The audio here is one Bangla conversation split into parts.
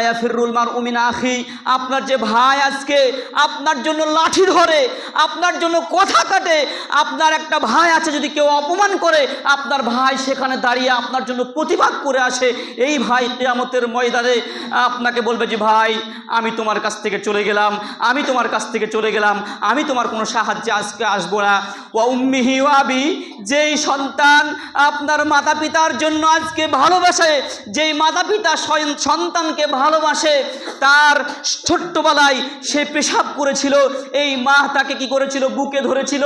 ইয়াউমায়া ফিরুল মার উমিন আখি। আপনার যে ভাই আজকে আপনার জন্য লাঠি ধরে, আপনার জন্য কথা কাটে, আপনার একটা ভাই আছে যদি কেউ অপমান করে, আপনার ভাই সেখানে দাঁড়িয়ে আপনার জন্য প্রতিবাদ করে আসে, এই ভাই কেয়ামতের ময়দানে আপনাকে বলবে যে, ভাই, আমি তোমার কাছ থেকে চলে গেলাম, আমি তোমার কাছ থেকে চলে গেলাম, আমি তোমার কোনো সাহায্যে আজকে আসব না। ও উম্মিহি ওয়াবি যেই সন্তান আপনার মাতা পিতার জন্য আজকে ভালোবাসে, যেই মাতা পিতা সন- সন্তানকে ভালোবাসে, তার ছোট্টবেলায় সে পেশাব করেছিল, এই মা তাকে কি করেছিল? বুকে ধরেছিল।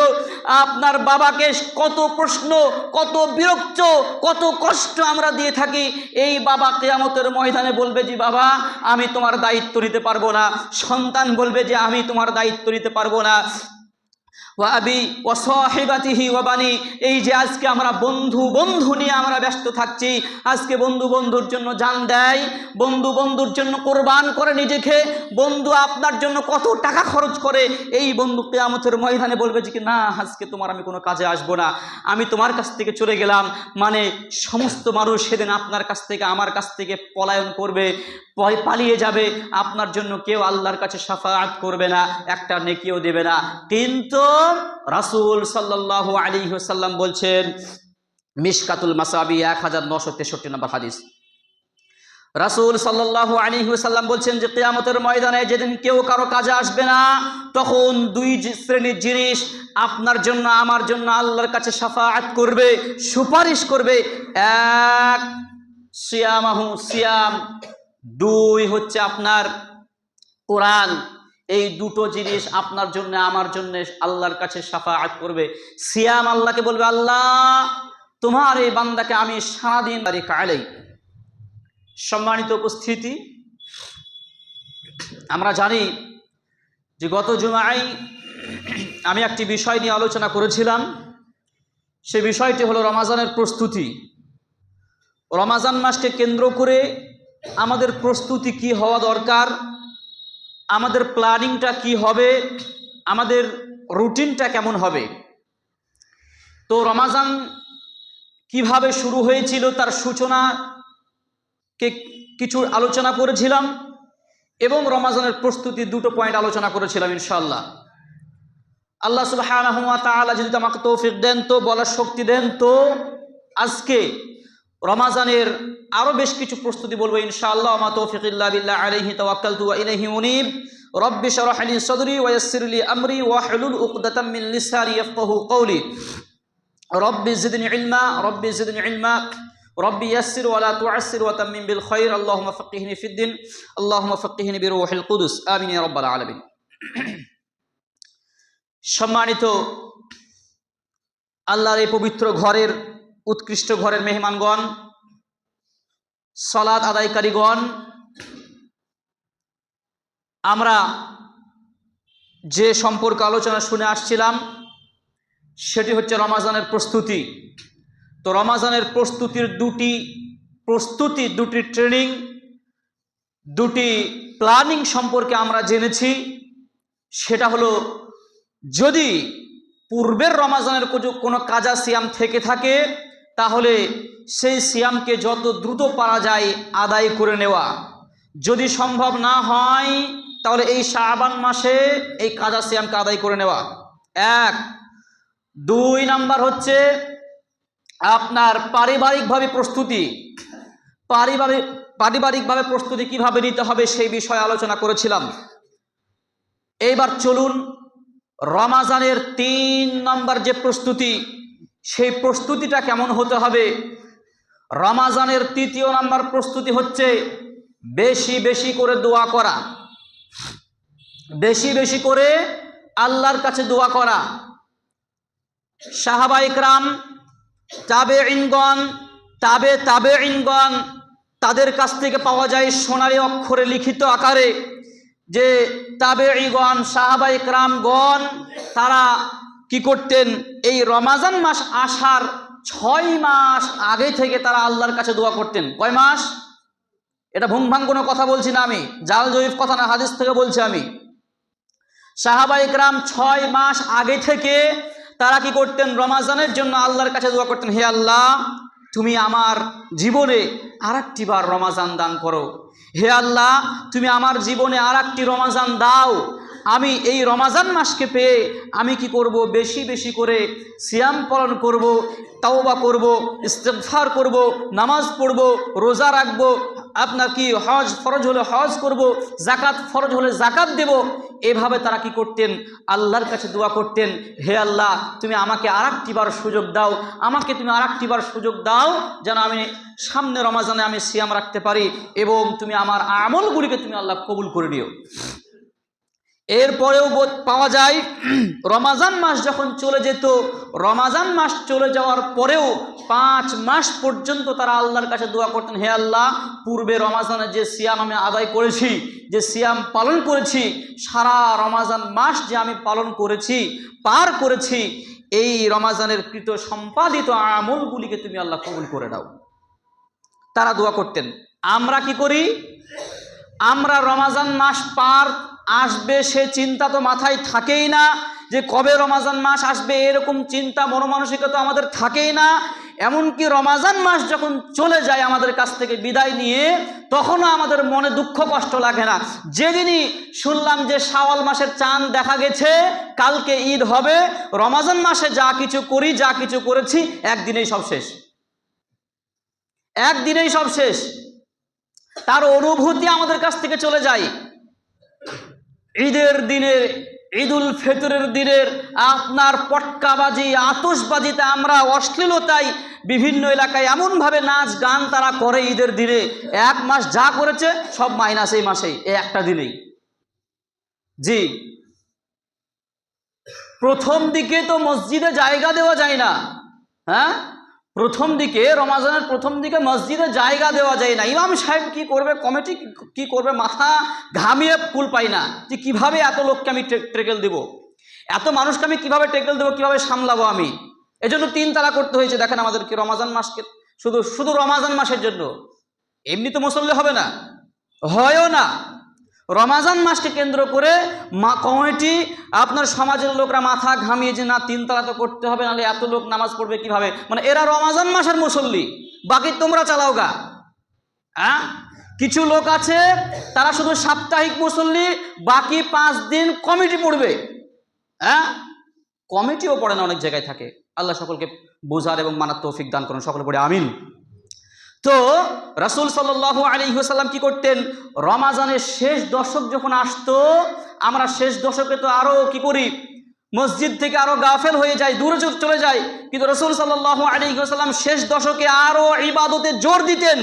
আপনার বাবাকে কত প্রশ্ন, কত বিরক্ত, কত কষ্ট আমরা দিয়ে থাকি। এই বাবা কেয়ামতের ময়দানে বলবে যে, বাবা, আমি তোমার দায়িত্ব নিতে পারব না। সন্তান বলবে যে, আমি তোমার দায়িত্ব নিতে পারব না। ওয়াবি ওয়াসহিবাতিহি ওয়াবানি এই যে আজকে আমরা বন্ধু বন্ধু নিয়ে আমরা ব্যস্ত থাকছি, আজকে বন্ধু বন্ধুর জন্য জান দেয়, বন্ধু বন্ধুর জন্য কোরবান করে নিজেকে, বন্ধু আপনার জন্য কত টাকা খরচ করে, এই বন্ধু কেয়ামতের ময়দানে বলবে যে কি, না, আজকে তোমার আমি কোনো কাজে আসব না, আমি তোমার কাছ থেকে চলে গেলাম। মানে সমস্ত মানুষ সেদিন আপনার কাছ থেকে, আমার কাছ থেকে পলায়ন করবে পালিয়ে যাবে, আপনার জন্য কেউ আল্লাহর কাছে সাফায়াত করবে না, একটা নেকিও দেবে না। কিন্তু রাসূল সাল্লাল্লাহু আলী সাল্লাম বলছেন মিশকাতুল মাসাবি এক হাজার নশো তেষট্টি নম্বর হাদিস। রাসূল সাল্লাল্লাহু আলী সাল্লাম বলছেন যে, কেয়ামতের ময়দানে যেদিন কেউ কারও কাজে আসবে না, তখন দুই শ্রেণির জিনিস আপনার জন্য, আমার জন্য আল্লাহর কাছে সাফায়াত করবে, সুপারিশ করবে। এক, সিয়ামাহু সিয়াম, দুই হচ্ছে আপনার কোরআন। এই দুটো জিনিস আপনার জন্য, আমার জন্য আল্লাহর কাছে সাফাআত করবে। সিয়াম আল্লাহকে বলবে, আল্লাহ, তোমার এই বান্দাকে আমি সারাদিন বাড়ি কালেই সম্মানিত উপস্থিতি, আমরা জানি যে গত জুমায় আমি একটি বিষয় নিয়ে আলোচনা করেছিলাম। সে বিষয়টি হলো রমাজানের প্রস্তুতি। রমাজান মাসকে কেন্দ্র করে আমাদের প্রস্তুতি কি হওয়া দরকার? আমাদের প্ল্যানিংটা কি হবে? আমাদের রুটিনটা কেমন হবে? তো রমাজান কীভাবে শুরু হয়েছিল তার সূচনা কে কিছু আলোচনা করেছিলাম এবং রমাজানের প্রস্তুতি দুটো পয়েন্ট আলোচনা করেছিলাম ইনশাল্লাহ আল্লাহ তাআলা যদি আমাকে তৌফিক দেন তো, বলার শক্তি দেন তো, আজকে রমাজানের আরও বেশ কিছু প্রস্তুতি বলব, ইনশাআল্লাহ মা তৌফিক ইল্লা বিল্লাহ আলাইহি তাওয়াক্কালতু ওয়া ইলাইহি মুনীব। রব্বি শরহ লি সদরি ওয়া ইয়াসসির লি আমরি ওয়া হুলুল উকদাতাম মিন লিসানি ইয়াফকাহু কওলি। রব্বি জিদনি ইলমা, রব্বি জিদনি ইলমা ওয়া লা তুআসসির ওয়া তাম্মিম বিল খায়র আল্লাহুম্মা ফাক্কিহনি ফিদ-দিন আল্লাহুম্মা ফাক্কিহনি বিরূহিল কুদুস আমিন ইয়া রাব্বাল আলামিন। সম্মানিত আল্লাহর এই পবিত্র ঘরের উৎকৃষ্ট ঘরের মেহমানগণ সলাদ আদায়কারীগণ, আমরা যে সম্পর্কে আলোচনা শুনে আসছিলাম, সেটি হচ্ছে রমাজানের প্রস্তুতি। তো রমাজানের প্রস্তুতির দুটি, প্রস্তুতি দুটি ট্রেনিং, দুটি প্ল্যানিং সম্পর্কে আমরা জেনেছি। সেটা হলো, যদি পূর্বের রমাজানের কোনো- কাজা সিয়াম থেকে থাকে তাহলে সেই সিয়ামকে যত দ্রুত পারা যায় আদায় করে নেওয়া। যদি সম্ভব না হয়, তাহলে এই শাবান মাসে এই কাজা সিয়ামকে আদায় করে নেওয়া। এক। দুই নাম্বার হচ্ছে আপনার পারিবারিকভাবে প্রস্তুতি। পারিবারিক পারিবারিকভাবে প্রস্তুতি কীভাবে নিতে হবে সেই বিষয়ে আলোচনা করেছিলাম। এইবার চলুন, রমাজানের তিন নম্বর যে প্রস্তুতি সেই প্রস্তুতিটা কেমন হতে হবে? রমাজানের তৃতীয় নাম্বার প্রস্তুতি হচ্ছে বেশি বেশি করে দোয়া করা। বেশি বেশি করে আল্লাহর কাছে দোয়া করা। সাহাবা ইকরাম তাবে ইনগণ তাবে তাবে ইনগণ তাদের কাছ থেকে পাওয়া যায় সোনালি অক্ষরে লিখিত আকারে যে তাবে ইগণ সাহাবা ইকরামগণ তারা কি করতেন? এই রমাজান মাস আসার ছয় মাস আগে থেকে তারা আল্লাহর কাছে দোয়া করতেন। কয় মাস? এটা ভুং ভাং কোনো কথা বলছি না আমি। জাল জয়ীফ কথা না, হাদিস থেকে বলছি আমি। সাহাবা ইকরাম ছয় মাস আগে থেকে তারা কি করতেন? রমাজানের জন্য আল্লাহর কাছে দোয়া করতেন, হে আল্লাহ, তুমি আমার জীবনে আর বার রমাজান দান করো। হে আল্লাহ, তুমি আমার জীবনে আর একটি রমাজান দাও। আমি এই রমাজান মাসকে পেয়ে আমি কি করব? বেশি বেশি করে সিয়াম পালন করব, তাওবা করব, ইস্তেগফার করব, নামাজ পড়ব, রোজা রাখব, আপনার কি হজ ফরজ হলে হজ করব জাকাত ফরজ হলে জাকাত দেব, এভাবে তারা কি করতেন? আল্লাহর কাছে দোয়া করতেন, হে আল্লাহ, তুমি আমাকে আর বার সুযোগ দাও, আমাকে তুমি আর বার সুযোগ দাও, যেন আমি সামনে রমাজানে আমি সিয়াম রাখতে পারি এবং তুমি আমার আমলগুলিকে তুমি আল্লাহ কবুল করে নিও। এরপরেও পাওয়া যায়, রমাজান মাস যখন চলে যেত, রমাজান মাস চলে যাওয়ার পরেও পাঁচ মাস পর্যন্ত তারা আল্লাহর কাছে দোয়া করতেন, হে আল্লাহ, পূর্বে রমাজানে যে সিয়াম আমি আদায় করেছি, যে সিয়াম পালন করেছি, সারা রমাজান মাস যে আমি পালন করেছি, পার করেছি, এই রমাজানের কৃত সম্পাদিত আমলগুলিকে তুমি আল্লাহ কবুল করে দাও তারা দোয়া করতেন। আমরা কি করি? আমরা রমাজান মাস পার আসবে সে চিন্তা তো মাথায় থাকেই না যে কবে রমাজান মাস আসবে, এরকম চিন্তা মনোমানসিকতা আমাদের থাকেই না। এমনকি রমাজান মাস যখন চলে যায় আমাদের কাছ থেকে বিদায় নিয়ে, তখনও আমাদের মনে দুঃখ কষ্ট লাগে না। যেদিনই শুনলাম যে শাওয়াল মাসের চাঁদ দেখা গেছে, কালকে ঈদ হবে, রমাজান মাসে যা কিছু করি, যা কিছু করেছি, একদিনেই সব শেষ। একদিনেই সব শেষ। তার অনুভূতি আমাদের কাছ থেকে চলে যায়। ঈদের দিনের, ঈদুল ফেতরের দিনের আপনার পটকাবাজি আতসবাজিতে আমরা অশ্লীলতায় বিভিন্ন এলাকায় এমনভাবে নাচ গান তারা করে ঈদের দিনে। এক মাস যা করেছে, সব মাইনাস এই মাসেই, এই একটা দিনেই। জি। প্রথম দিকে তো মসজিদে জায়গা দেওয়া যায় না হ্যাঁ? প্রথম দিকে, রমাজানের প্রথম দিকে মসজিদে জায়গা দেওয়া যায় না। ইমাম সাহেব কি করবে? কমিটি কি করবে? মাথা ঘামিয়ে কুল পাই না যে কীভাবে এত লোককে আমি ট্রেকেল দেব? এত মানুষকে আমি কীভাবে ট্রেকেল দেবো? কীভাবে সামলাবো আমি? এজন্য তিন তালা করতে হয়েছে। দেখেন আমাদেরকে রমাজান মাসকে শুধু শুধু রমাজান মাসের জন্য। এমনি তো মুসল্লি হবে না। হয়ও না। রমাজান মাসকে কেন্দ্র করে মা কমিটি, আপনার সমাজের লোকরা মাথা ঘামিয়ে যে না তিনতলা তো করতে হবে, নাহলে এত লোক নামাজ পড়বে কীভাবে? মানে এরা রমাজান মাসের মুসল্লি। বাকি তোমরা চালাও গা। হ্যাঁ কিছু লোক আছে, তারা শুধু সাপ্তাহিক মুসল্লি, বাকি পাঁচ দিন কমিটি পড়বে। হ্যাঁ কমিটিও পড়ে না, অনেক জায়গায় থাকে। আল্লাহ সকলকে বোঝার এবং মানার তৌফিক দান করুন, সকলে পড়ে, আমিন। তো রাসুল সাল্লাহ আলী সাল্লাম কি করতেন? রমাজানের শেষ দশক যখন আসতো, আমরা শেষ দশকে তো আরও কি করি? মসজিদ থেকে আরও গাফেল হয়ে যায় দূরে চলে যায় কিন্তু রসুল সাল্লাহ আলী সাল্লাম শেষ দশকে আরও ইবাদতে জোর দিতেন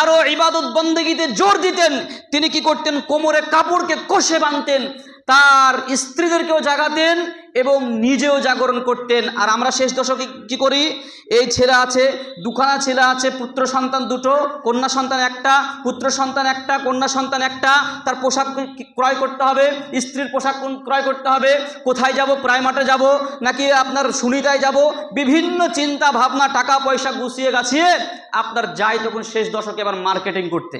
আরও ইবাদত বন্দেগিতে জোর দিতেন। তিনি কি করতেন? কোমরে কাপড়কে কষে বাঁধতেন। তার স্ত্রীদেরকেও জাগাতেন এবং নিজেও জাগরণ করতেন। আর আমরা শেষ দশকে কি করি? এই ছেলে আছে, দুখানা ছেলে আছে, পুত্র সন্তান দুটো, কন্যা সন্তান একটা, পুত্র সন্তান একটা, কন্যা সন্তান একটা। তার পোশাক ক্রয় করতে হবে? স্ত্রীর পোশাক ক্রয় করতে হবে? কোথায় যাব? প্রাইমাটে যাব? নাকি আপনার সুনিতায় যাব? বিভিন্ন চিন্তা ভাবনা, টাকা পয়সা গুছিয়ে গাছিয়ে আপনার যায় তখন শেষ দশকে এবার মার্কেটিং করতে।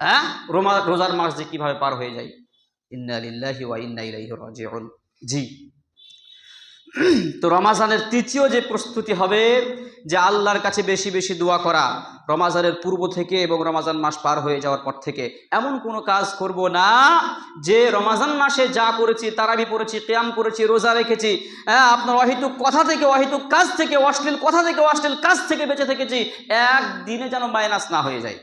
হ্যাঁ? রোমা, রোজার মাস যে কীভাবে পার হয়ে যায়। ওয়া ইন্না জি। তো রমাজানের তৃতীয় যে প্রস্তুতি হবে, যে আল্লাহর কাছে বেশি বেশি দোয়া করা, রমাজানের পূর্ব থেকে এবং রমাজান মাস পার হয়ে যাওয়ার পর থেকে, এমন কোনো কাজ করব না যে রমাজান মাসে যা করেছি, তারাবি পড়েছি, ক্যাম করেছি, রোজা রেখেছি হ্যাঁ আপনার অহিতুক কথা থেকে, অহিতুক কাজ থেকে, অশ্লীল কথা থেকে, অশ্লীল কাজ থেকে বেঁচে থেকেছি, একদিনে যেন মাইনাস না হয়ে যায়।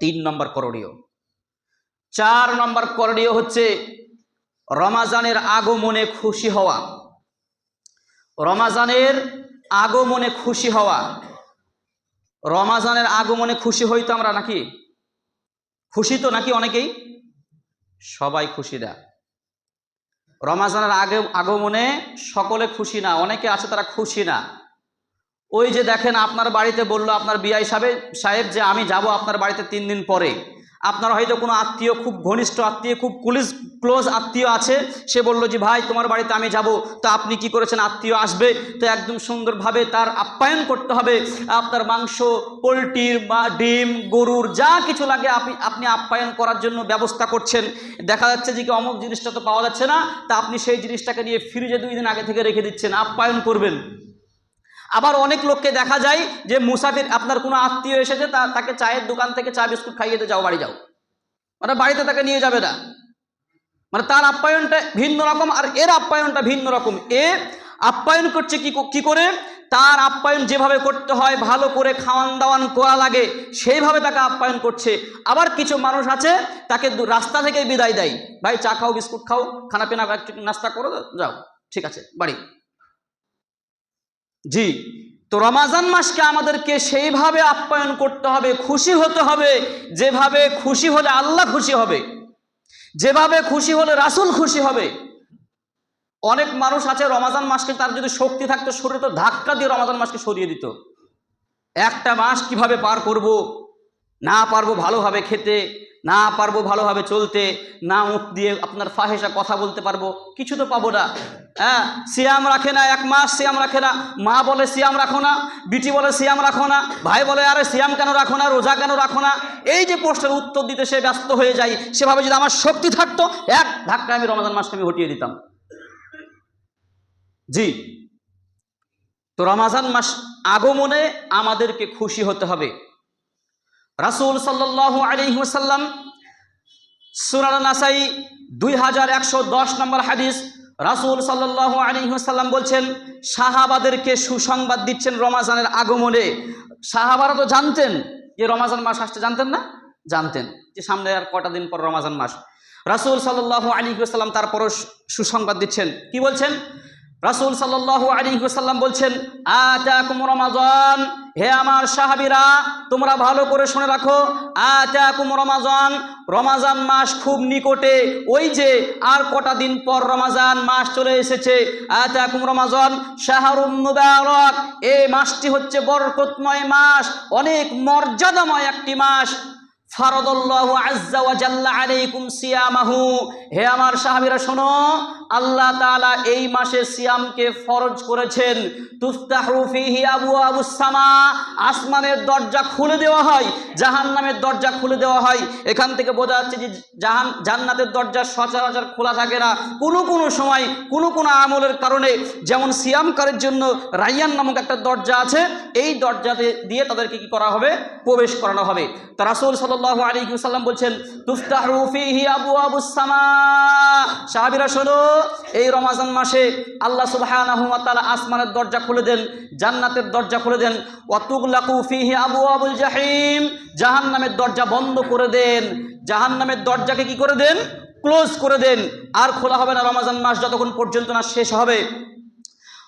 তিন নম্বর করণীয়। চার নম্বর করণীয় হচ্ছে রমাজানের আগমনে খুশি হওয়া। রমাজানের আগমনে খুশি হওয়া। রমাজানের আগমনে খুশি হই তো আমরা নাকি? খুশি তো নাকি অনেকেই? সবাই খুশি না রমাজানের আগে, আগমনে সকলে খুশি না, অনেকে আছে তারা খুশি না। ওই যে দেখেন আপনার বাড়িতে বলল আপনার বিআই সাহেব সাহেব যে আমি যাব আপনার বাড়িতে তিন দিন পরে। আপনার হয়তো কোনো আত্মীয়, খুব ঘনিষ্ঠ আত্মীয়, খুব কুলিশ ক্লোজ আত্মীয় আছে, সে বলল যে, ভাই, তোমার বাড়িতে আমি যাব। তো আপনি কি করেছেন? আত্মীয় আসবে, তো একদম সুন্দরভাবে তার আপ্যায়ন করতে হবে। আপনার মাংস পোলট্রির বা ডিম, গরুর যা কিছু লাগে আপনি আপনি আপ্যায়ন করার জন্য ব্যবস্থা করছেন। দেখা যাচ্ছে যে কি অমুক জিনিসটা তো পাওয়া যাচ্ছে না, তা আপনি সেই জিনিসটাকে নিয়ে ফ্রিজে দুই দিন আগে থেকে রেখে দিচ্ছেন, আপ্যায়ন করবেন। আবার অনেক লোককে দেখা যায় যে মুসাফির, আপনার কোনো আত্মীয় এসেছে, তা তাকে চায়ের দোকান থেকে চা, বিস্কুট খাইয়ে যাও, বাড়ি যাও। মানে বাড়িতে তাকে নিয়ে যাবে না। মানে তার আপ্যায়নটা ভিন্ন রকম আর এর আপ্যায়নটা ভিন্ন রকম। এ আপ্যায়ন করছে কি কো- করে? তার আপ্যায়ন যেভাবে করতে হয়, ভালো করে খাওয়ান দাওয়ান করা লাগে, সেইভাবে তাকে আপ্যায়ন করছে। আবার কিছু মানুষ আছে, তাকে রাস্তা থেকে বিদায় দেয়। ভাই, চা খাও, বিস্কুট খাও খানা পিনা নাস্তা করো, যাও। ঠিক আছে, বাড়ি। জি। তো রমাজান মাসকে আমাদেরকে সেইভাবে আপ্যায়ন করতে হবে, খুশি হতে হবে, যেভাবে খুশি হলে আল্লাহ খুশি হবে, যেভাবে খুশি হলে রাসুল খুশি হবে। অনেক মানুষ আছে রমাজান মাসকে তার যদি শক্তি থাকতো, শরীরে তো ধাক্কা দিয়ে রমাজান মাসকে সরিয়ে দিত। একটা মাস কীভাবে পার করব, না পারব ভালোভাবে খেতে না পারব ভালোভাবে চলতে, না মুখ দিয়ে আপনার ফাহেসা কথা বলতে পারব, কিছু তো পাবো না। হ্যাঁ সিয়াম রাখে না, এক মাস সিয়াম রাখে না, মা বলে সিয়াম রাখো না, বিটি বলে সিয়াম রাখো না, ভাই বলে আরে সিয়াম কেন রাখো না, রোজা কেন রাখো না? এই যে প্রশ্নের উত্তর দিতে সে ব্যস্ত হয়ে যায়, সেভাবে যদি আমার শক্তি থাকতো, এক ধাক্কা আমি রমাজান মাসকে আমি হটিয়ে দিতাম। জি। তো রমাজান মাস আগমনে আমাদেরকে খুশি হতে হবে। রাসূল সাল্লাল্লাহু আলাইহি ওয়াসাল্লাম সুনান নাসাই দুই হাজার একশো দশ নম্বর হাদিস, রাসূল সাল্লাল্লাহু আলাইহি ওয়াসাল্লাম বলছেন, সাহাবাদেরকে সুসংবাদ দিচ্ছেন রমাজানের আগমনে। সাহাবারা তো জানতেন যে রমাজান মাস আসতে জানতেন না? জানতেন যে সামনে আর কটা দিন পর রমাজান মাস। রাসূল সাল্লাল্লাহু আলাইহি ওয়াসাল্লাম তারপরও সুসংবাদ দিচ্ছেন। কি বলছেন? রাসূল সাল্লাল্লাহু আলাইহি ওয়াসাল্লাম বলছেন, আতাকুম রমাজান। হে আমার সাহাবিরা, তোমরা ভালো করে শুনে রাখো। আতাকুম রমাজান রমাজান মাস খুব নিকটে। ওই যে আর কটা দিন পর রমাজান মাস চলে এসেছে। আতাকুম রমাজান, শাহরুম মুবারক। এই মাসটি হচ্ছে বরকতময় মাস, অনেক মর্যাদাময় একটি মাস। ফারদুল্লাহু হে আমার সাহাবীরা, শোনো, আল্লাহ তাআলা এই মাসে সিয়ামকে ফরজ করেছেন। তুফতাহু ফিহি আসমানের দরজা খুলে দেওয়া হয়, জাহান্নামের দরজা খুলে দেওয়া হয়। এখান থেকে বোঝা যাচ্ছে যে জাহান, জান্নাতের দরজা সচরাচর খোলা থাকে না। কোনো কোনো সময়, কোনো কোনো আমলের কারণে, যেমন সিয়ামকারের জন্য রাইয়ান নামক একটা দরজা আছে, এই দরজাতে দিয়ে তাদেরকে কি করা হবে? প্রবেশ করানো হবে। তা রাসূল সাল্লাল্লাহু আলাইহি ওয়াসাল্লাম বলছেন, তুফতাহু ফিহি আবওয়াবুস সামা। সাহাবীরা শোনো, এই রমাজান মাসে আল্লাহ তাআলা আসমানের দরজা খুলে দেন, জান্নাতের দরজা খুলে দেন। ওয়া তুগলাকু ফিহি আবওয়াবুল জাহিম, জাহান্নামের দরজা বন্ধ করে দেন। জাহান্নামের দরজাকে কি করে দেন? ক্লোজ করে দেন। আর খোলা হবে না রমাজান মাস যতক্ষণ পর্যন্ত না শেষ হবে।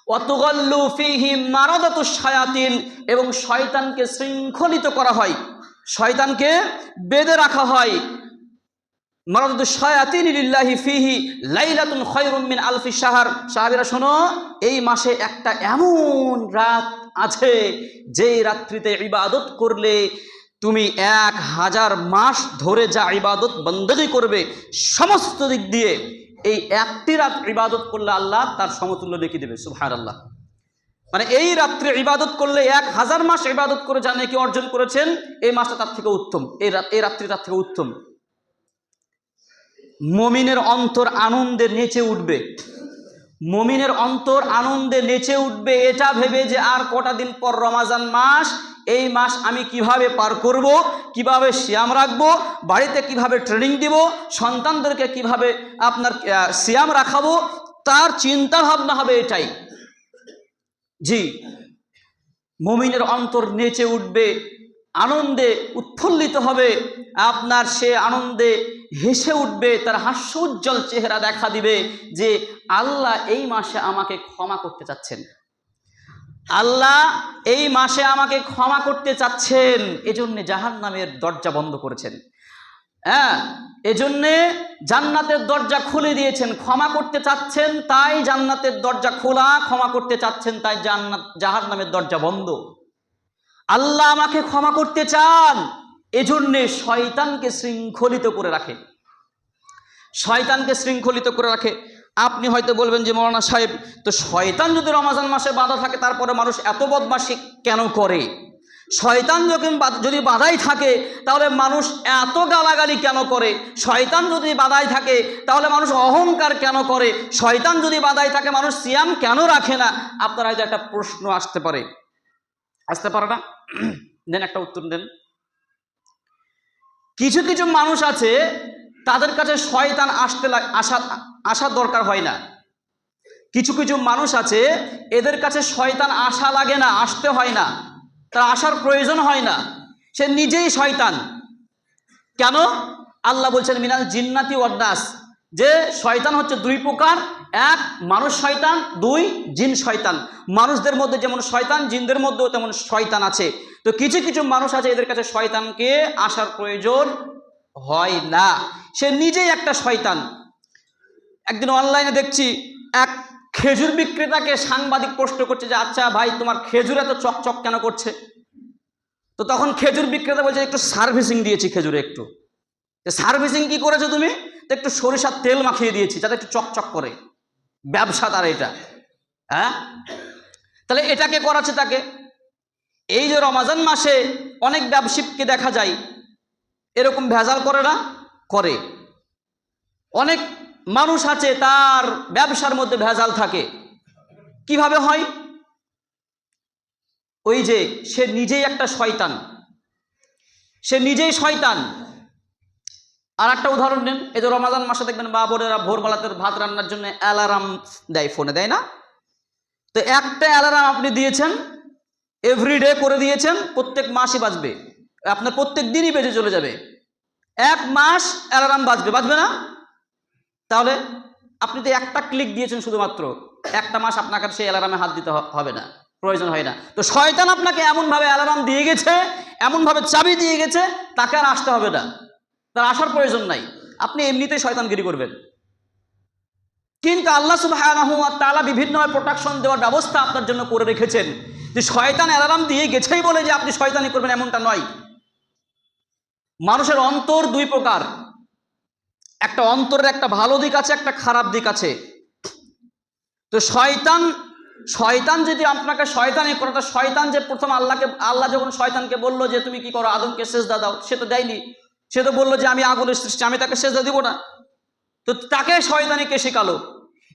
অতুগল্লু ফিহি শায়াতিন, এবং শয়তানকে শৃঙ্খলিত করা হয়। শয়তানকে বেঁধে রাখা হয়। মারাদাতু শায়াতিন লিল্লাহি ফিহি লাইলাতুন খায়রুম মিন আলফি শাহর। সাহাবীরা, শোনো, এই মাসে একটা এমন রাত আছে, যেই রাত্রিতে ইবাদত করলে তুমি এক হাজার মাস ধরে যা ইবাদত বন্দী করবে, সমস্ত দিক দিয়ে এই একটি রাত ইবাদত করলে আল্লাহ তার সমতুল্য লিখে দেবে। সুহার আল্লাহ মানে এই রাত্রে ইবাদত করলে এক হাজার মাস ইবাদত করে যা নাকি অর্জন করেছেন, এই মাসটা তার থেকে উত্তম, এই এই রাত্রি তার থেকে উত্তম। মমিনের অন্তর আনন্দে নেচে উঠবে। মমিনের অন্তর আনন্দে নেচে উঠবে, এটা ভেবে যে আর কটা দিন পর রমাজান মাস, এই মাস আমি কীভাবে পার করব, কীভাবে শ্যাম রাখব, বাড়িতে কীভাবে ট্রেনিং দিব, সন্তানদেরকে কীভাবে আপনার শ্যাম রাখাবো, তার চিন্তা ভাবনা হবে এটাই। জি, মমিনের অন্তর নেচে উঠবে, আনন্দে উৎফুল্লিত হবে, আপনার সে আনন্দে হেসে উঠবে, তার হাস্য উজ্জ্বল চেহারা দেখা দিবে যে আল্লাহ এই মাসে আমাকে ক্ষমা করতে চাচ্ছেন। আল্লাহ এই মাসে আমাকে ক্ষমা করতে চাচ্ছেন, এজন্য জাহান নামের দরজা বন্ধ করেছেন। হ্যাঁ এজন্যে জান্নাতের দরজা খুলে দিয়েছেন, ক্ষমা করতে চাচ্ছেন, তাই জান্নাতের দরজা খোলা, ক্ষমা করতে চাচ্ছেন, তাই জান্নাত জাহান নামের দরজা বন্ধ। আল্লাহ আমাকে ক্ষমা করতে চান, এজন্যে শয়তানকে শৃঙ্খলিত করে রাখে। শয়তানকে শৃঙ্খলিত করে রাখে। আপনি হয়তো বলবেন যে, মৌলানা সাহেব, তো শয়তান যদি রমাজান মাসে বাধা থাকে, তারপরে মানুষ এত বদমাসি কেন করে? শয়তান যখন যদি বাধাই থাকে, তাহলে মানুষ এত গালাগালি কেন করে? শয়তান যদি বাধাই থাকে, তাহলে মানুষ অহংকার কেন করে? শয়তান যদি বাধাই থাকে, মানুষ সিয়াম কেন রাখে না? আপনার হয়তো একটা প্রশ্ন আসতে পারে। আসতে পারে না? দেন একটা উত্তর দেন। কিছু কিছু মানুষ আছে, তাদের কাছে শয়তান আসতে আসা আসার দরকার হয় না। কিছু কিছু মানুষ আছে, এদের কাছে শয়তান আসা লাগে না, আসতে হয় না। তার আসার প্রয়োজন হয় না। সে নিজেই শয়তান। কেন? আল্লাহ বলছেন, মিনাল জিন্নাতি ওয়ান্নাস যে শয়তান হচ্ছে দুই প্রকার। এক, মানুষ শয়তান। দুই, জিন শয়তান। মানুষদের মধ্যে যেমন শয়তান, জিনদের মধ্যেও তেমন শয়তান আছে। তো কিছু কিছু মানুষ আছে, এদের কাছে শয়তানকে আসার প্রয়োজন হয় না। সে নিজেই একটা শয়তান। একদিন অনলাইনে দেখছি, এক খেজুর বিক্রেতাকে সাংবাদিক প্রশ্ন করছে যে আচ্ছা ভাই, তোমার খেজুর এত চকচক কেন করছে? তো তখন খেজুর বিক্রেতা বলছে, একটু সার্ভিসিং দিয়েছি খেজুরে একটু। সার্ভিসিং কি করেছ তুমি? তো একটু সরিষার তেল মাখিয়ে দিয়েছি, যাতে একটু চকচক করে। ব্যবসা তার এটা। হ্যাঁ? তাহলে এটাকে করাচ্ছে তাকে? এই যে রমাজান মাসে অনেক ব্যবসায়িককে দেখা যায়, এরকম ভেজাল করে না? করে। অনেক মানুষ আছে, তার ব্যবসার মধ্যে ভেজাল থাকে। কীভাবে হয়? ওই যে সে নিজেই একটা শয়তান। সে নিজেই শয়তান। আর একটা উদাহরণ নেন, এই যে রমাজান মাসে দেখবেন মা বোনেরা ভোরবেলাতে ভাত রান্নার জন্য অ্যালার্ম দেয় ফোনে দেয় না? তো একটা অ্যালার্ম আপনি দিয়েছেন এভরিডে করে দিয়েছেন, প্রত্যেক মাসই বাজবে। আপনার প্রত্যেক দিনই বেজে চলে যাবে। এক মাস অ্যালার্ম বাজবে বাজবে না? তাহলে আপনি তো একটা ক্লিক দিয়েছেন শুধুমাত্র। একটা মাস আপনাকে সেই অ্যালার্মে হাত দিতে হবে না। প্রয়োজন হয় না। তো শয়তান আপনাকে এমনভাবে অ্যালার্ম দিয়ে গেছে, এমনভাবে চাবি দিয়ে গেছে, তাকে আর আসতে হবে না। তার আসার প্রয়োজন নাই। আপনি এমনিতেই শয়তানগিরি করবেন। কিন্তু আল্লাহ সুবহানাহু ওয়া তাআলা বিভিন্নভাবে প্রোটেকশন দেওয়ার ব্যবস্থা আপনার জন্য করে রেখেছেন। যে শয়তান অ্যালার্ম দিয়ে গেছেই বলে যে আপনি শয়তানি করবেন, এমনটা নয়। মানুষের অন্তর দুই প্রকার। একটা অন্তরের একটা ভালো দিক আছে, একটা খারাপ দিক আছে। তো শয়তান শয়তান যদি আপনাকে শয়তানি করে, তো শয়তান যে প্রথম আল্লাহকে, আল্লাহ যখন শয়তানকে বলল যে তুমি কি করো, আদমকে সেজদা দাও, সে তো দেয়নি। সে তো বলল যে আমি আগুনের সৃষ্টি, আমি তাকে সেজদা দিব না। তো তাকে শয়তানি কে শেখালো?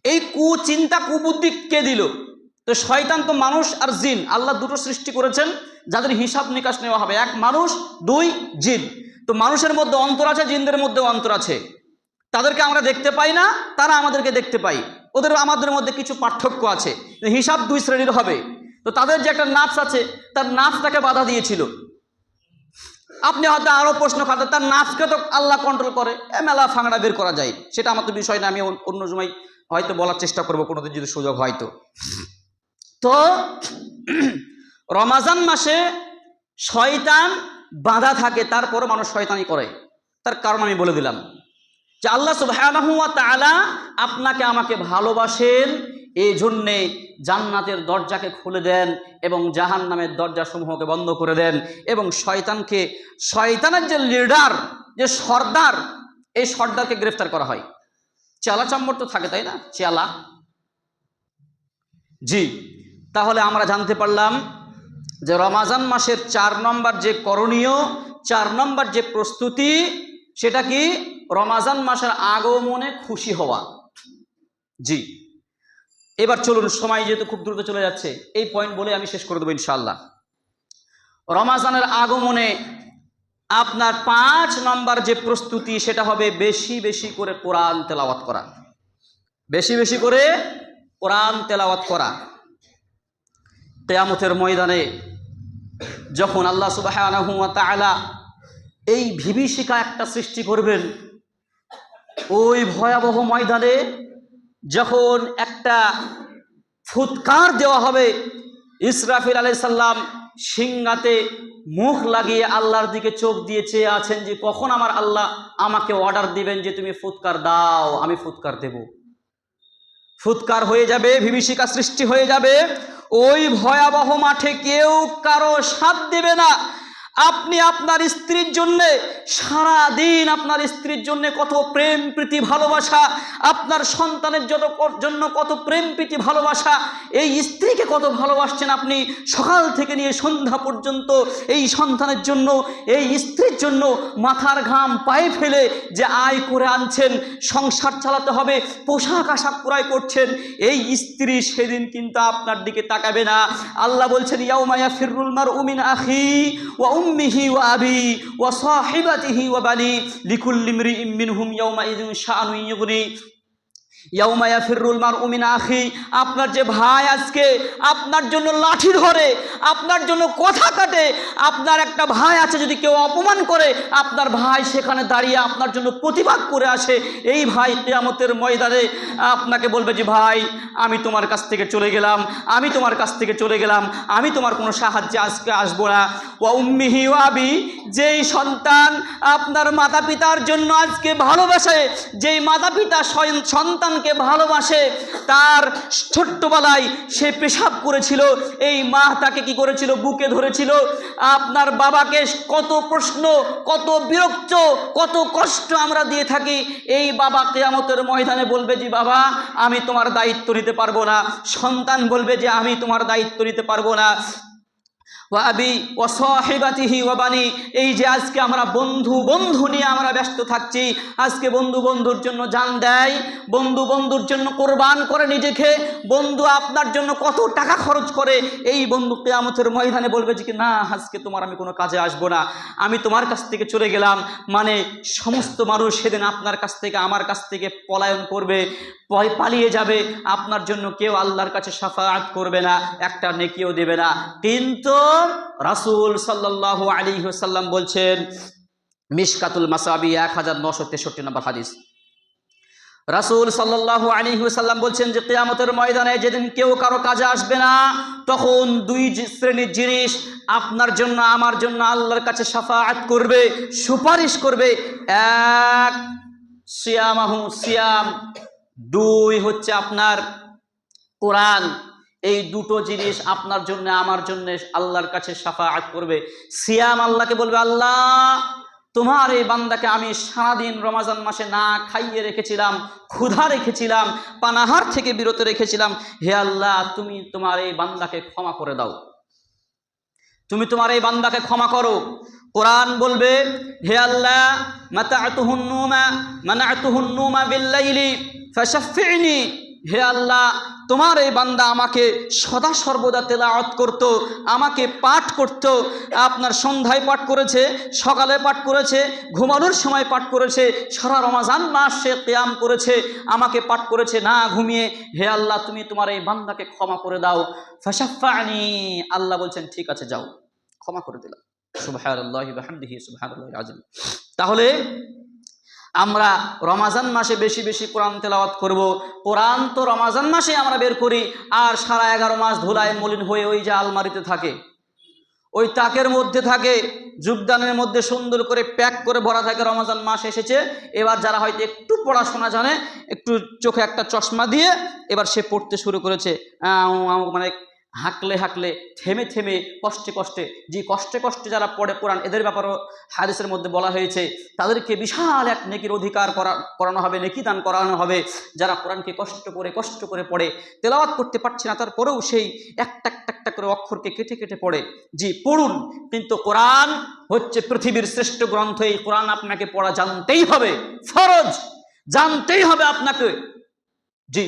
এই কুচিন্তা, কুবুদ্ধি কে দিল? তো শয়তান তো মানুষ আর জিন, আল্লাহ দুটো সৃষ্টি করেছেন, যাদের হিসাব নিকাশ নেওয়া হবে। এক মানুষ, দুই জিন। তো মানুষের মধ্যে অন্তর আছে, জিনদের মধ্যে অন্তর আছে। তাদেরকে আমরা দেখতে পাই না, তারা আমাদেরকে দেখতে পাই। ওদের আমাদের মধ্যে কিছু পার্থক্য আছে। হিসাব দুই শ্রেণির হবে। তো তাদের যে একটা নাফস আছে, তার নাফসটাকে বাধা দিয়েছিল। আপনি হয়তো আরও প্রশ্ন খাতে তার নাফসকে তো আল্লাহ কন্ট্রোল করে। এ মেলা ফাংড়া বের করা যায়। সেটা আমার তো বিষয় না, আমি অন্য- অন্য সময় হয়তো বলার চেষ্টা করব, কোনোদিন যদি সুযোগ হয়তো তো রমাজান মাসে শয়তান বাধা থাকে, তারপরও মানুষ শয়তানি করে। তার কারণ আমি বলে দিলাম। যে আল্লাহ সুবহানাহু ওয়া তাআলা আপনাকে আমাকে ভালোবাসেন এই জন্যে জান্নাতের দরজাকে খুলে দেন এবং জাহান নামের দরজাসমূহকে বন্ধ করে দেন এবং শয়তানকে, শয়তানের যে লিডার যে সর্দার, এই সর্দারকে গ্রেফতার করা হয়। চেলা চাম্বর তো থাকে, তাই না? চেলা। জি, তাহলে আমরা জানতে পারলাম যে রমাজান মাসের চার নম্বর যে করণীয়, চার নম্বর যে প্রস্তুতি, সেটা কি? রমাজান মাসের আগমনে খুশি হওয়া। জি। এবার চলুন, সময় যেহেতু খুব দ্রুত চলে যাচ্ছে, এই পয়েন্ট বলে আমি শেষ করে দেবো ইনশাল্লাহ রমাজানের আগমনে আপনার পাঁচ নম্বর যে প্রস্তুতি, সেটা হবে বেশি বেশি করে কোরআন তেলাওয়াত করা। বেশি বেশি করে কোরআন তেলাওয়াত করা। কেয়ামতের ময়দানে যখন আল্লাহ সুবাহ এই বিভীষিকা একটা সৃষ্টি করবেন ওই ভয়াবহ ময়দানে যখন একটা ফুৎকার দেওয়া হবে, ইসরাফিল আলাই সাল্লাম সিংহাতে মুখ লাগিয়ে আল্লাহর দিকে চোখ দিয়ে চেয়ে আছেন যে, কখন আমার আল্লাহ আমাকে অর্ডার দিবেন যে, তুমি ফুৎকার দাও, আমি ফুৎকার দেব? ফুৎকার হয়ে যাবে বিভীষিকা সৃষ্টি হয়ে যাবে। ওই ভয়াবহ মাঠে কেউ কারও সাথ দেবে না। আপনি আপনার স্ত্রীর জন্য সারা দিন আপনার স্ত্রীর জন্য কত প্রেম, প্রীতি, ভালোবাসা, আপনার সন্তানের যত জন্য কত প্রেম, প্রীতি, ভালোবাসা, এই স্ত্রীকে কত ভালোবাসছেন আপনি? সকাল থেকে নিয়ে সন্ধ্যা পর্যন্ত এই সন্তানের জন্য, এই স্ত্রীর জন্য মাথার ঘাম পায়ে ফেলে যে আয় করে আনছেন, সংসার চালাতে হবে, পোশাক আশাক ক্রয় করছেন, এই স্ত্রী সেদিন কিন্তু আপনার দিকে তাকাবে না। আল্লাহ বলছেন ইয়াউমায়া ফিরুল মার উমিন আখি ওয়া উম্মিহি ওয়া আবি ওয়া সাহিবাতিহি ওয়া বানি লিকুল্লি ইমরিইম মিনহুম ইয়াউমাইযিন শাআনু ইউগনি ইয়াউমায়া ফিরুল মার উমিন আখি, আপনার যে ভাই আজকে আপনার জন্য লাঠি ধরে, আপনার জন্য কথা কাটে, আপনার একটা ভাই আছে যদি কেউ অপমান করে, আপনার ভাই সেখানে দাঁড়িয়ে আপনার জন্য প্রতিবাদ করে আসে, এই ভাই কেয়ামতের ময়দানে আপনাকে বলবে যে, ভাই, আমি তোমার কাছ থেকে চলে গেলাম, আমি তোমার কাছ থেকে চলে গেলাম, আমি তোমার কোনো সাহায্যে আজকে আসব না। ও উম্মিহি আবি, যেই সন্তান আপনার মাতা পিতার জন্য আজকে ভালোবাসে, যেই মাতা পিতা সন- সন্তানকে ভালোবাসে, তার ছোট্টবেলায় সে পেশাব করেছিল, এই মা তাকে কি করেছিল? বুকে ধরেছিল। আপনার বাবাকে কত প্রশ্ন, কত বিরক্ত, কত কষ্ট আমরা দিয়ে থাকি। এই বাবা কেয়ামতের ময়দানে বলবে যে বাবা, আমি তোমার দায়িত্ব নিতে পারব না। সন্তান বলবে যে, আমি তোমার দায়িত্ব নিতে পারব না। ওয়াবি ও সহেবাতিহি ওয়াবানি এই যে আজকে আমরা বন্ধু বন্ধু নিয়ে আমরা ব্যস্ত থাকছি, আজকে বন্ধু বন্ধুর জন্য জান দেয়, বন্ধু বন্ধুর জন্য কোরবান করে নিজেকে, বন্ধু আপনার জন্য কত টাকা খরচ করে, এই বন্ধু কেয়ামতের ময়দানে বলবে যে কি, না, আজকে তোমার আমি কোনো কাজে আসব না, আমি তোমার কাছ থেকে চলে গেলাম। মানে সমস্ত মানুষ সেদিন আপনার কাছ থেকে, আমার কাছ থেকে পলায়ন করবে পালিয়ে যাবে, আপনার জন্য কেউ আল্লাহর কাছে সাফায়াত করবে না, একটা নেকিও দেবে না। কিন্তু রাসূল সাল্লাল্লাহু আলাইহি ওয়াসাল্লাম বলছেন, মিশকাতুল মাসাবি এক হাজার নশো তেষট্টি নম্বর হাদিস। রাসূল সাল্লাল্লাহু আলাইহি ওয়াসাল্লাম বলছেন যে, কিয়ামতের ময়দানে যেদিন কেউ কারও কাজে আসবে না, তখন দুই শ্রেণির জিনিস আপনার জন্য, আমার জন্য আল্লাহর কাছে সাফায়াত করবে, সুপারিশ করবে। এক, সিয়ামাহু সিয়াম, দুই হচ্ছে আপনার কোরআন। এই দুটো জিনিস আপনার জন্য, আমার জন্য আল্লাহর কাছে সাফাআত করবে। সিয়াম আল্লাহকে বলবে, আল্লাহ, তোমার এই বান্দাকে আমি সারাদিন রমাজান মাসে না খাইয়ে রেখেছিলাম, ক্ষুধা রেখেছিলাম, পানাহার থেকে বিরত রেখেছিলাম। হে আল্লাহ, তুমি তোমার এই বান্দাকে ক্ষমা করে দাও। তুমি তোমার এই বান্দাকে ক্ষমা করো। কোরআন বলবে, হে আল্লাহ ফাশাফিনি হে আল্লাহ, তোমার এই বান্দা আমাকে সদা সর্বদা তেলাওয়াত করত, আমাকে পাঠ করত। আপনার সন্ধ্যায় পাঠ করেছে, সকালে পাঠ করেছে, ঘুমানোর সময় পাঠ করেছে, সারা রমাজান মাস সে কেয়াম করেছে, আমাকে পাঠ করেছে, না ঘুমিয়ে। হে আল্লাহ, তুমি তোমার এই বান্দাকে ক্ষমা করে দাও। ফাশাফানি আল্লাহ বলছেন, ঠিক আছে, যাও। ক্ষমা করে দিলাম। বিহামদিহি সুবহানাল্লাহিল আযীম তাহলে আমরা রমাজান মাসে বেশি বেশি কোরআন তেলাওয়াত করব। কোরআন তো রমাজান মাসে আমরা বের করি, আর সারা এগারো মাস ধুলায় মলিন হয়ে ওই যে আলমারিতে থাকে। ওই তাকের মধ্যে থাকে, যোগদানের মধ্যে সুন্দর করে প্যাক করে ভরা থাকে রমাজান মাস এসেছে। এবার যারা হয়তো একটু পড়াশোনা জানে, একটু চোখে একটা চশমা দিয়ে এবার সে পড়তে শুরু করেছে। মানে হাঁকলে হাঁকলে, থেমে থেমে, কষ্টে কষ্টে, যে কষ্টে কষ্টে যারা পড়ে কোরআন, এদের ব্যাপারেও হাদিসের মধ্যে বলা হয়েছে। তাদেরকে বিশাল এক নেকির অধিকার করা, করানো হবে, নেকি দান করানো হবে। যারা কোরআনকে কষ্ট করে কষ্ট করে পড়ে, তেলাওয়াত করতে পারছে না, তারপরেও সেই একটা একটা একটা করে অক্ষরকে কেটে কেটে পড়ে। জি, পড়ুন, কিন্তু কোরআন হচ্ছে পৃথিবীর শ্রেষ্ঠ গ্রন্থ, এই কোরআন আপনাকে পড়া জানতেই হবে, ফরজ, জানতেই হবে আপনাকে। জি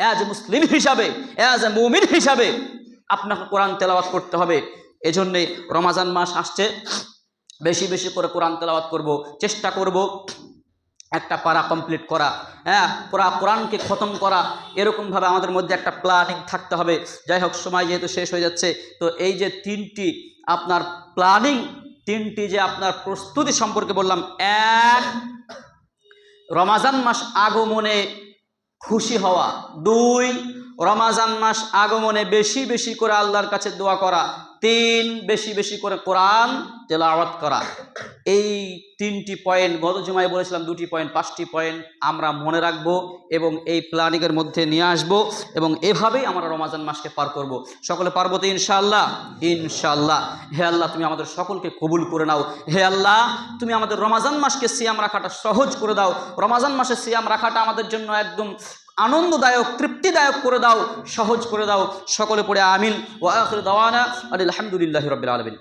অ্যাজ মুসলিম হিসাবে অ্যাজ এ মুমিন হিসাবে আপনাকে কোরআন তেলাওয়াত করতে হবে। এজন্যে রমাজান মাস আসছে। বেশি বেশি করে কোরআন তেলাওয়াত করব, চেষ্টা করব একটা পারা কমপ্লিট করা। হ্যাঁ পুরা কোরআনকে খতম করা। এরকমভাবে আমাদের মধ্যে একটা প্ল্যানিং থাকতে হবে। যাই হোক, সময় যেহেতু শেষ হয়ে যাচ্ছে, তো এই যে তিনটি আপনার প্ল্যানিং তিনটি যে আপনার প্রস্তুতি সম্পর্কে বললাম, এক, রমাজান মাস আগমনে খুশি হওয়া। দুই রমাজান মাস আগমনে বেশি বেশি করে আল্লাহর কাছে দোয়া করা, তিন বেশি বেশি করে কোরআন তেলাওয়াত করা। এই তিনটি পয়েন্ট, গত জুমায় বলেছিলাম দুটি পয়েন্ট, পাঁচটি পয়েন্ট আমরা মনে রাখব এবং এই প্ল্যানিংয়ের মধ্যে নিয়ে আসব এবং এভাবেই আমরা রমাজান মাসকে পার করব। সকলে পারব তো ইনশাআল্লাহ? ইনশাআল্লাহ। হে আল্লাহ, তুমি আমাদের সকলকে কবুল করে নাও। হে আল্লাহ, তুমি আমাদের রমাজান মাসকে সিয়াম রাখাটা সহজ করে দাও। রমাজান মাসে সিয়াম রাখাটা আমাদের জন্য একদম আনন্দদায়ক, তৃপ্তিদায়ক করে দাও, সহজ করে দাও, সকলে পড়ে আমিন। ওয়া আখির দাওয়ানা আলহামদুলিল্লাহ রবিল আলমিন।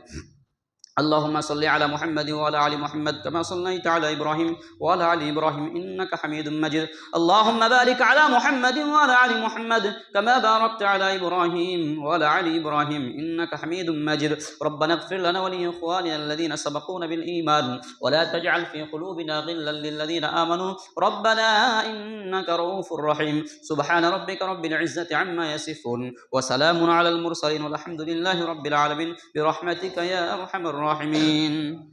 اللهم صل على محمد وعلى آل محمد كما صليت على إبراهيم وعلى آل إبراهيم إنك حميد مجيد. اللهم بارك على محمد وعلى آل محمد كما باركت على إبراهيم وعلى آل إبراهيم إنك حميد مجيد. ربنا اغفر لنا ولإخواننا الذين سبقونا بالإيمان ولا تجعل في قلوبنا غلا للذين آمنوا. ربنا إنك رؤوف رحيم. سبحان ربك رب العزة عما يصفون وسلام على المرسلين والحمد لله رب العالمين. برحمتك يا أرحم الراحمين